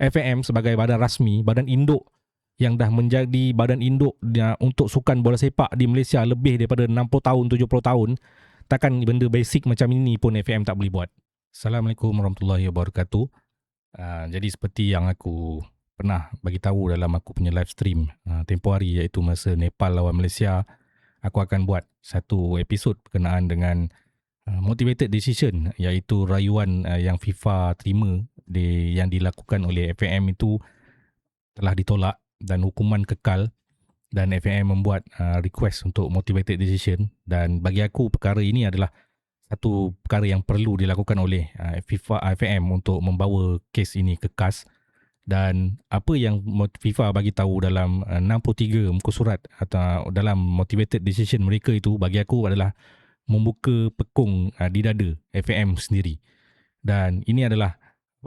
FAM sebagai badan rasmi, badan induk yang dah menjadi badan induk untuk sukan bola sepak di Malaysia lebih daripada 60 tahun, 70 tahun, takkan benda basic macam ini pun FAM tak boleh buat. Assalamualaikum warahmatullahi wabarakatuh. Uh, jadi seperti yang aku pernah bagi tahu dalam aku punya live stream uh, tempoh hari iaitu masa Nepal lawan Malaysia, aku akan buat satu episod berkenaan dengan uh, motivated decision iaitu rayuan uh, yang FIFA terima di, yang dilakukan oleh FAM itu telah ditolak dan hukuman kekal dan FAM membuat uh, request untuk motivated decision. Dan bagi aku perkara ini adalah satu perkara yang perlu dilakukan oleh uh, FIFA FAM untuk membawa kes ini ke KAS. Dan apa yang FIFA bagi tahu dalam uh, 63 muka surat atau dalam motivated decision mereka itu bagi aku adalah membuka pekung uh, di dada FAM sendiri. Dan ini adalah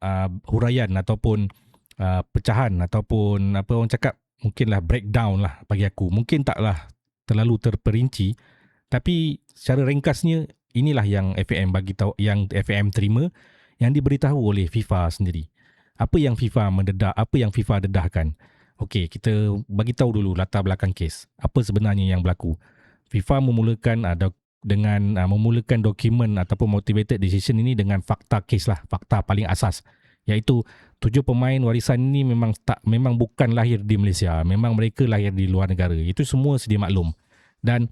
uh, huraian ataupun uh, pecahan ataupun apa orang cakap mungkinlah breakdown lah bagi aku. Mungkin taklah terlalu terperinci tapi secara ringkasnya inilah yang FAM bagi tahu yang FAM terima yang diberitahu oleh FIFA sendiri. Apa yang FIFA mendedah, apa yang FIFA dedahkan. Okey, kita bagi tahu dulu latar belakang kes. Apa sebenarnya yang berlaku? FIFA memulakan ada uh, dengan uh, memulakan dokumen ataupun motivated decision ini dengan fakta kes lah, fakta paling asas iaitu tujuh pemain warisan ini memang tak memang bukan lahir di Malaysia, memang mereka lahir di luar negara. Itu semua sedia maklum. Dan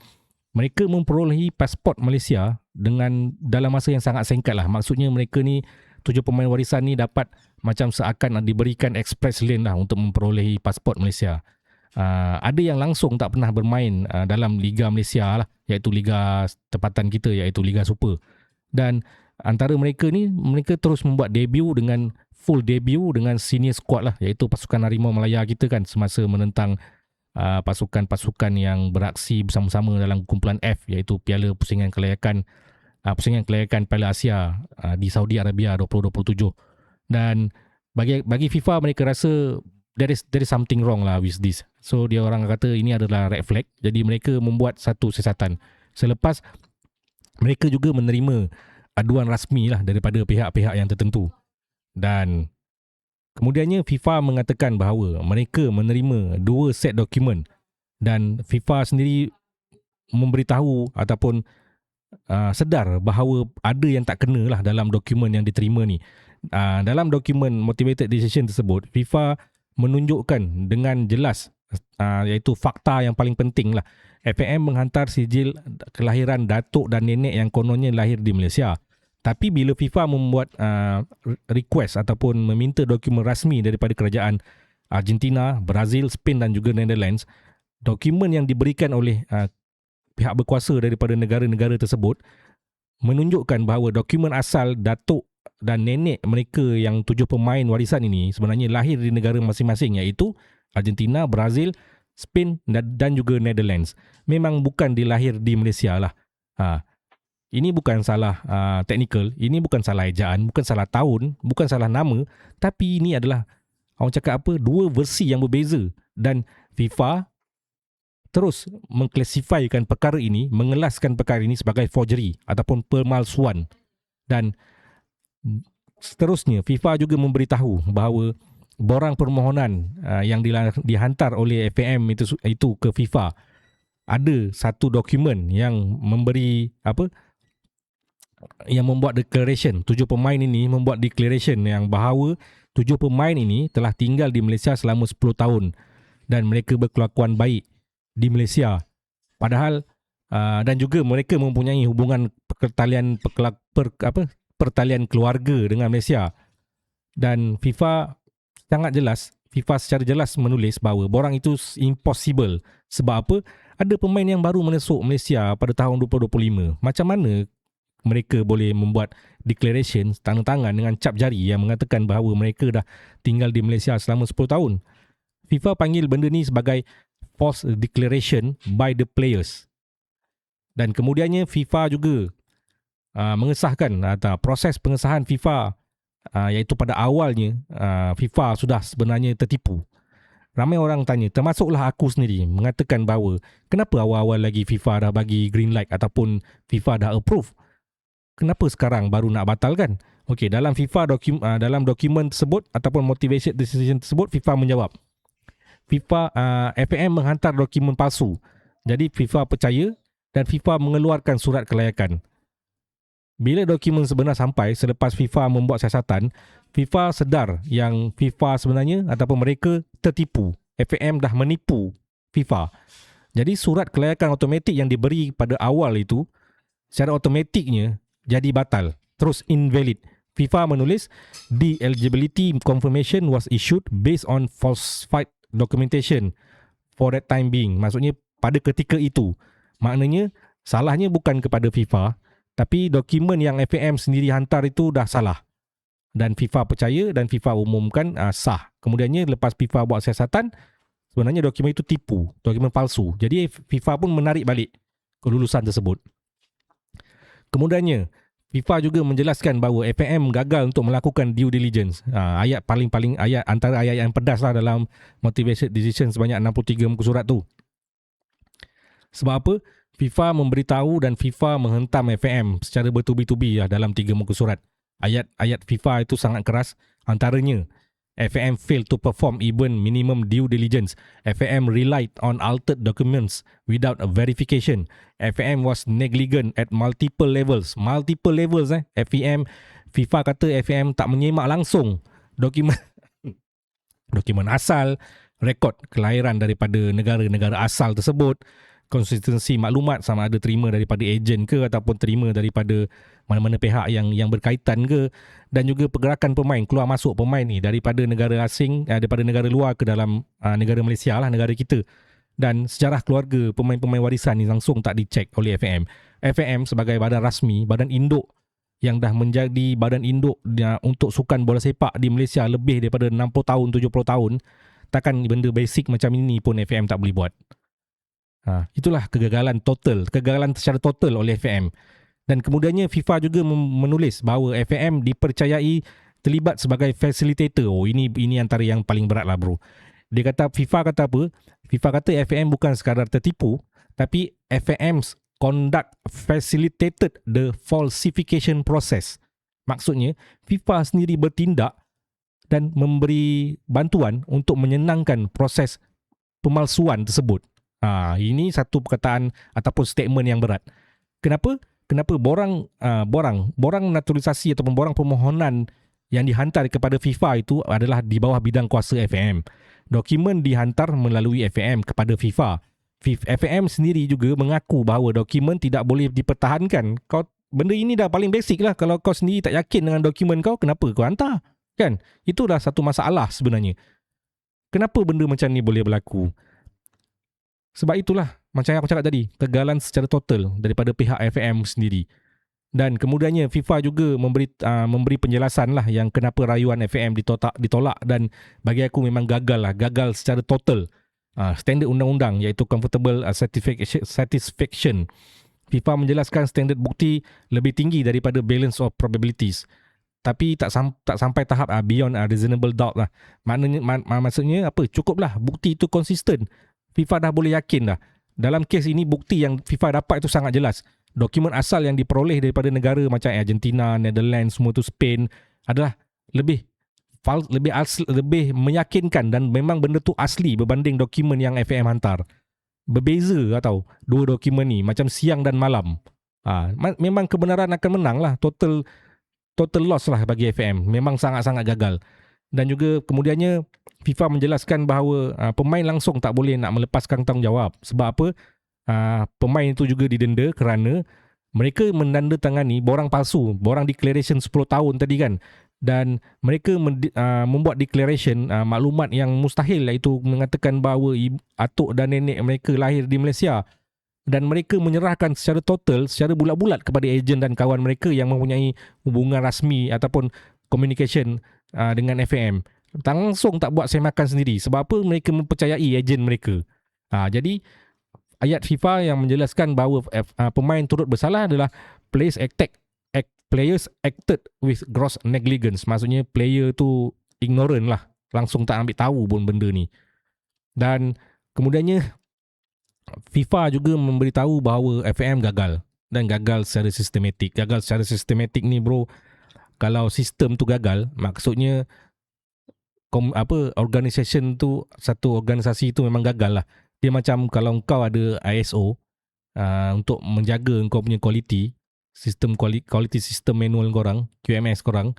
mereka memperolehi pasport Malaysia dengan dalam masa yang sangat singkat lah. Maksudnya mereka ni tujuh pemain warisan ni dapat macam seakan diberikan express lane lah untuk memperolehi pasport Malaysia. Uh, ada yang langsung tak pernah bermain uh, dalam Liga Malaysia lah iaitu Liga tempatan kita iaitu Liga Super dan antara mereka ni mereka terus membuat debut dengan full debut dengan senior squad lah iaitu pasukan Harimau Malaya kita kan semasa menentang uh, pasukan-pasukan yang beraksi bersama-sama dalam kumpulan F iaitu Piala Pusingan Kelayakan uh, Pusingan Kelayakan Piala Asia uh, di Saudi Arabia 2027 dan bagi bagi FIFA mereka rasa there is there is something wrong lah with this. So dia orang kata ini adalah red flag. Jadi mereka membuat satu siasatan. Selepas mereka juga menerima aduan rasmi lah daripada pihak-pihak yang tertentu. Dan kemudiannya FIFA mengatakan bahawa mereka menerima dua set dokumen dan FIFA sendiri memberitahu ataupun uh, sedar bahawa ada yang tak kena lah dalam dokumen yang diterima ni. Uh, dalam dokumen motivated decision tersebut, FIFA menunjukkan dengan jelas uh, iaitu fakta yang paling penting lah. FAM menghantar sijil kelahiran datuk dan nenek yang kononnya lahir di Malaysia. Tapi bila FIFA membuat uh, request ataupun meminta dokumen rasmi daripada kerajaan Argentina, Brazil, Spain dan juga Netherlands, dokumen yang diberikan oleh uh, pihak berkuasa daripada negara-negara tersebut menunjukkan bahawa dokumen asal datuk dan nenek mereka yang tujuh pemain warisan ini sebenarnya lahir di negara masing-masing iaitu Argentina, Brazil, Spain dan juga Netherlands. Memang bukan dilahir di Malaysia lah. Ha. Ini bukan salah uh, technical, ini bukan salah ejaan, bukan salah tahun, bukan salah nama, tapi ini adalah orang cakap apa dua versi yang berbeza dan FIFA terus mengklasifikasikan perkara ini, mengelaskan perkara ini sebagai forgery ataupun pemalsuan. Dan seterusnya FIFA juga memberitahu bahawa borang permohonan uh, yang dihantar oleh FAM itu itu ke FIFA ada satu dokumen yang memberi apa yang membuat declaration tujuh pemain ini membuat declaration yang bahawa tujuh pemain ini telah tinggal di Malaysia selama 10 tahun dan mereka berkelakuan baik di Malaysia padahal uh, dan juga mereka mempunyai hubungan pertalian per, apa pertalian keluarga dengan Malaysia. Dan FIFA sangat jelas, FIFA secara jelas menulis bahawa borang itu impossible. Sebab apa? Ada pemain yang baru menesuk Malaysia pada tahun 2025. Macam mana mereka boleh membuat declaration tangan tangan dengan cap jari yang mengatakan bahawa mereka dah tinggal di Malaysia selama 10 tahun. FIFA panggil benda ni sebagai false declaration by the players. Dan kemudiannya FIFA juga uh, mengesahkan atau proses pengesahan FIFA uh, iaitu pada awalnya uh, FIFA sudah sebenarnya tertipu. Ramai orang tanya, termasuklah aku sendiri mengatakan bahawa kenapa awal-awal lagi FIFA dah bagi green light ataupun FIFA dah approve. Kenapa sekarang baru nak batalkan? Okey, dalam FIFA dokum, uh, dalam dokumen tersebut ataupun motivation decision tersebut FIFA menjawab. FIFA uh, FAM menghantar dokumen palsu. Jadi FIFA percaya dan FIFA mengeluarkan surat kelayakan. Bila dokumen sebenar sampai selepas FIFA membuat siasatan, FIFA sedar yang FIFA sebenarnya ataupun mereka tertipu. FAM dah menipu FIFA. Jadi surat kelayakan automatik yang diberi pada awal itu secara automatiknya jadi batal, terus invalid. FIFA menulis the eligibility confirmation was issued based on falsified documentation for that time being. Maksudnya pada ketika itu. Maknanya salahnya bukan kepada FIFA tapi dokumen yang FAM sendiri hantar itu dah salah. Dan FIFA percaya dan FIFA umumkan uh, sah. Kemudiannya lepas FIFA buat siasatan sebenarnya dokumen itu tipu, dokumen palsu. Jadi FIFA pun menarik balik kelulusan tersebut. Kemudiannya FIFA juga menjelaskan bahawa FAM gagal untuk melakukan due diligence. Ha, ayat paling-paling ayat antara ayat yang pedas lah dalam motivation decision sebanyak 63 muka surat tu. Sebab apa? FIFA memberitahu dan FIFA menghentam FAM secara bertubi-tubi lah dalam tiga muka surat. Ayat-ayat FIFA itu sangat keras. Antaranya, FAM failed to perform even minimum due diligence. FAM relied on altered documents without a verification. FAM was negligent at multiple levels. Multiple levels eh. FAM, FIFA kata FAM tak menyemak langsung dokumen dokumen asal, rekod kelahiran daripada negara-negara asal tersebut, konsistensi maklumat sama ada terima daripada ejen ke ataupun terima daripada mana-mana pihak yang yang berkaitan ke dan juga pergerakan pemain keluar masuk pemain ni daripada negara asing uh, daripada negara luar ke dalam uh, negara Malaysia lah negara kita dan sejarah keluarga pemain-pemain warisan ni langsung tak dicek oleh FAM. FAM sebagai badan rasmi, badan induk yang dah menjadi badan induk untuk sukan bola sepak di Malaysia lebih daripada 60 tahun, 70 tahun, takkan benda basic macam ini pun FAM tak boleh buat. Ha, itulah kegagalan total, kegagalan secara total oleh FAM. Dan kemudiannya FIFA juga menulis bahawa FAM dipercayai terlibat sebagai facilitator. Oh ini ini antara yang paling berat lah bro. Dia kata FIFA kata apa? FIFA kata FAM bukan sekadar tertipu tapi FAM conduct facilitated the falsification process. Maksudnya FIFA sendiri bertindak dan memberi bantuan untuk menyenangkan proses pemalsuan tersebut. Ha, ini satu perkataan ataupun statement yang berat. Kenapa? Kenapa borang uh, borang borang naturalisasi ataupun borang permohonan yang dihantar kepada FIFA itu adalah di bawah bidang kuasa FAM. Dokumen dihantar melalui FAM kepada FIFA. FAM sendiri juga mengaku bahawa dokumen tidak boleh dipertahankan. Kau benda ini dah paling basic lah. Kalau kau sendiri tak yakin dengan dokumen kau, kenapa kau hantar? Kan? Itulah satu masalah sebenarnya. Kenapa benda macam ni boleh berlaku? Sebab itulah macam yang aku cakap tadi, kegagalan secara total daripada pihak FAM sendiri. Dan kemudiannya FIFA juga memberi uh, memberi penjelasan lah yang kenapa rayuan FAM ditolak, ditolak dan bagi aku memang gagal lah, gagal secara total. Uh, standard undang-undang iaitu comfortable uh, satisfaction. FIFA menjelaskan standard bukti lebih tinggi daripada balance of probabilities. Tapi tak sam- tak sampai tahap uh, beyond uh, reasonable doubt lah. Maknanya mak- maksudnya apa? Cukuplah bukti itu konsisten FIFA dah boleh yakin dah. Dalam kes ini bukti yang FIFA dapat itu sangat jelas. Dokumen asal yang diperoleh daripada negara macam Argentina, Netherlands, semua tu Spain adalah lebih lebih asli, lebih meyakinkan dan memang benda tu asli berbanding dokumen yang FAM hantar. Berbeza atau dua dokumen ni macam siang dan malam. Ha, memang kebenaran akan menang lah. Total total loss lah bagi FAM. Memang sangat-sangat gagal. Dan juga kemudiannya FIFA menjelaskan bahawa uh, pemain langsung tak boleh nak melepaskan tanggungjawab. Sebab apa? Uh, pemain itu juga didenda kerana mereka menandatangani borang palsu borang declaration 10 tahun tadi kan. Dan mereka uh, membuat declaration maklumat yang mustahil iaitu mengatakan bahawa atuk dan nenek mereka lahir di Malaysia. Dan mereka menyerahkan secara total secara bulat-bulat kepada ejen dan kawan mereka yang mempunyai hubungan rasmi ataupun communication uh, dengan FAM langsung tak buat semakan sendiri. Sebab apa? Mereka mempercayai ejen mereka. Ha, jadi ayat FIFA yang menjelaskan bahawa F, uh, pemain turut bersalah adalah players acted act, players acted with gross negligence. Maksudnya player tu ignorant lah. Langsung tak ambil tahu pun benda ni. Dan kemudiannya FIFA juga memberitahu bahawa FAM gagal. Dan gagal secara sistematik. Gagal secara sistematik ni bro kalau sistem tu gagal maksudnya kom, apa organisation tu satu organisasi tu memang gagal lah. Dia macam kalau kau ada ISO uh, untuk menjaga kau punya quality sistem quality system manual korang QMS korang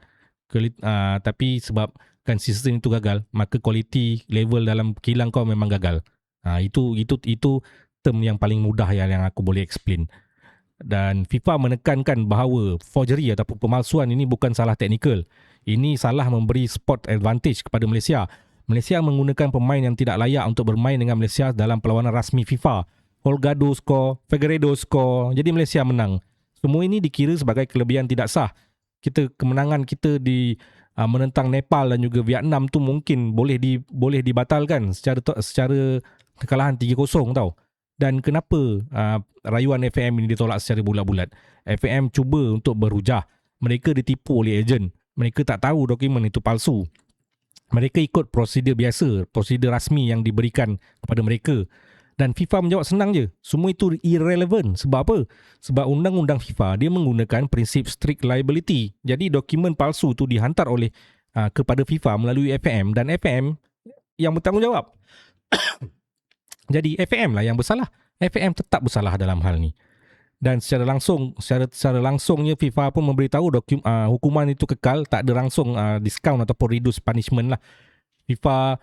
quality, uh, tapi sebab kan sistem itu gagal maka quality level dalam kilang kau memang gagal. Uh, itu itu itu term yang paling mudah yang yang aku boleh explain dan FIFA menekankan bahawa forgery ataupun pemalsuan ini bukan salah teknikal. Ini salah memberi sport advantage kepada Malaysia. Malaysia menggunakan pemain yang tidak layak untuk bermain dengan Malaysia dalam perlawanan rasmi FIFA. Holgado skor, Figueredo skor, jadi Malaysia menang. Semua ini dikira sebagai kelebihan tidak sah. Kita kemenangan kita di uh, menentang Nepal dan juga Vietnam tu mungkin boleh di boleh dibatalkan secara secara kekalahan 3-0 tau. Dan kenapa uh, rayuan FAM ini ditolak secara bulat-bulat? FAM cuba untuk berhujah. Mereka ditipu oleh ejen. Mereka tak tahu dokumen itu palsu. Mereka ikut prosedur biasa, prosedur rasmi yang diberikan kepada mereka. Dan FIFA menjawab senang je. Semua itu irrelevant. Sebab apa? Sebab undang-undang FIFA dia menggunakan prinsip strict liability. Jadi dokumen palsu itu dihantar oleh uh, kepada FIFA melalui FAM dan FAM yang bertanggungjawab. Jadi FAM lah yang bersalah. FAM tetap bersalah dalam hal ni. Dan secara langsung, secara, secara langsungnya FIFA pun memberitahu dokum, uh, hukuman itu kekal, tak ada langsung uh, discount ataupun reduce punishment lah. FIFA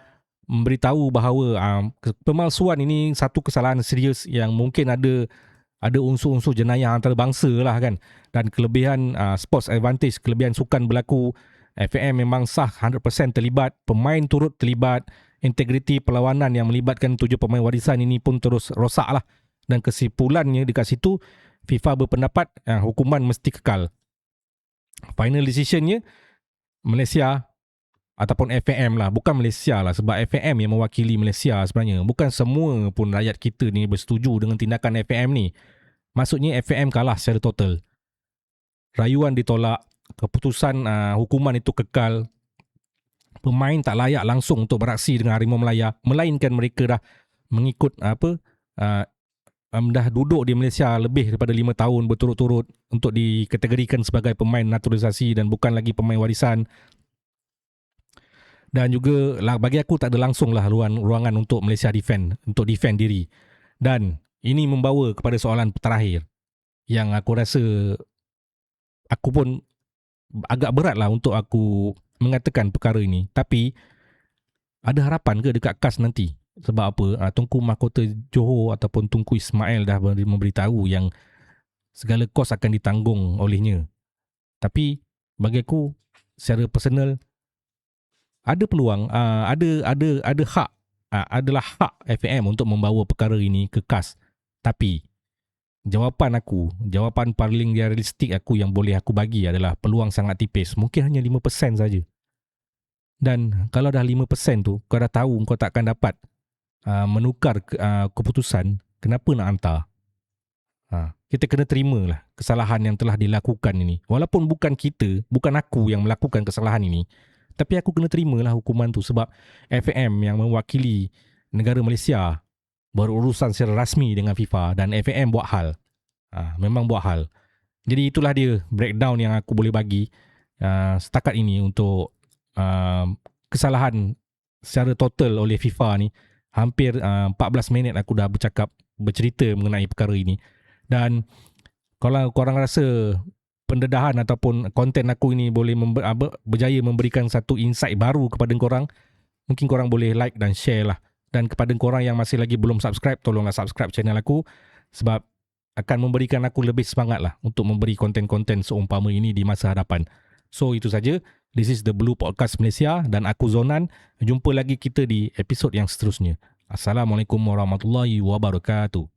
memberitahu bahawa uh, pemalsuan ini satu kesalahan serius yang mungkin ada ada unsur-unsur jenayah antarabangsa lah kan. Dan kelebihan uh, sports advantage, kelebihan sukan berlaku, FAM memang sah 100% terlibat, pemain turut terlibat, integriti perlawanan yang melibatkan tujuh pemain warisan ini pun terus rosak lah. Dan kesimpulannya dekat situ, FIFA berpendapat uh, hukuman mesti kekal. Final decisionnya, Malaysia ataupun FAM lah. Bukan Malaysia lah sebab FAM yang mewakili Malaysia sebenarnya. Bukan semua pun rakyat kita ni bersetuju dengan tindakan FAM ni. Maksudnya FAM kalah secara total. Rayuan ditolak, keputusan uh, hukuman itu kekal, pemain tak layak langsung untuk beraksi dengan Harimau Melaya melainkan mereka dah mengikut apa uh, um, dah duduk di Malaysia lebih daripada 5 tahun berturut-turut untuk dikategorikan sebagai pemain naturalisasi dan bukan lagi pemain warisan. Dan juga lah, bagi aku tak ada langsung lah ruang, ruangan untuk Malaysia defend untuk defend diri. Dan ini membawa kepada soalan terakhir yang aku rasa aku pun agak berat lah untuk aku mengatakan perkara ini. Tapi ada harapan ke dekat KAS nanti? Sebab apa? Uh, Tunku Mahkota Johor ataupun Tunku Ismail dah memberitahu yang segala kos akan ditanggung olehnya. Tapi bagi aku secara personal ada peluang uh, ada ada ada hak uh, adalah hak FAM untuk membawa perkara ini ke KAS. Tapi jawapan aku jawapan paling realistik aku yang boleh aku bagi adalah peluang sangat tipis. Mungkin hanya 5% saja dan kalau dah 5% tu kau dah tahu kau takkan dapat uh, menukar uh, keputusan kenapa nak hantar ha, kita kena terima lah kesalahan yang telah dilakukan ini walaupun bukan kita bukan aku yang melakukan kesalahan ini tapi aku kena terima lah hukuman tu sebab FAM yang mewakili negara Malaysia berurusan secara rasmi dengan FIFA dan FAM buat hal. Ha, memang buat hal. Jadi itulah dia breakdown yang aku boleh bagi uh, setakat ini untuk uh, kesalahan secara total oleh FIFA ni. Hampir uh, 14 minit aku dah bercakap, bercerita mengenai perkara ini. Dan kalau korang rasa pendedahan ataupun konten aku ini boleh member, berjaya memberikan satu insight baru kepada korang, mungkin korang boleh like dan share lah dan kepada korang yang masih lagi belum subscribe tolonglah subscribe channel aku sebab akan memberikan aku lebih semangat lah untuk memberi konten-konten seumpama ini di masa hadapan. So itu saja. This is the Blue Podcast Malaysia dan aku Zonan. Jumpa lagi kita di episod yang seterusnya. Assalamualaikum warahmatullahi wabarakatuh.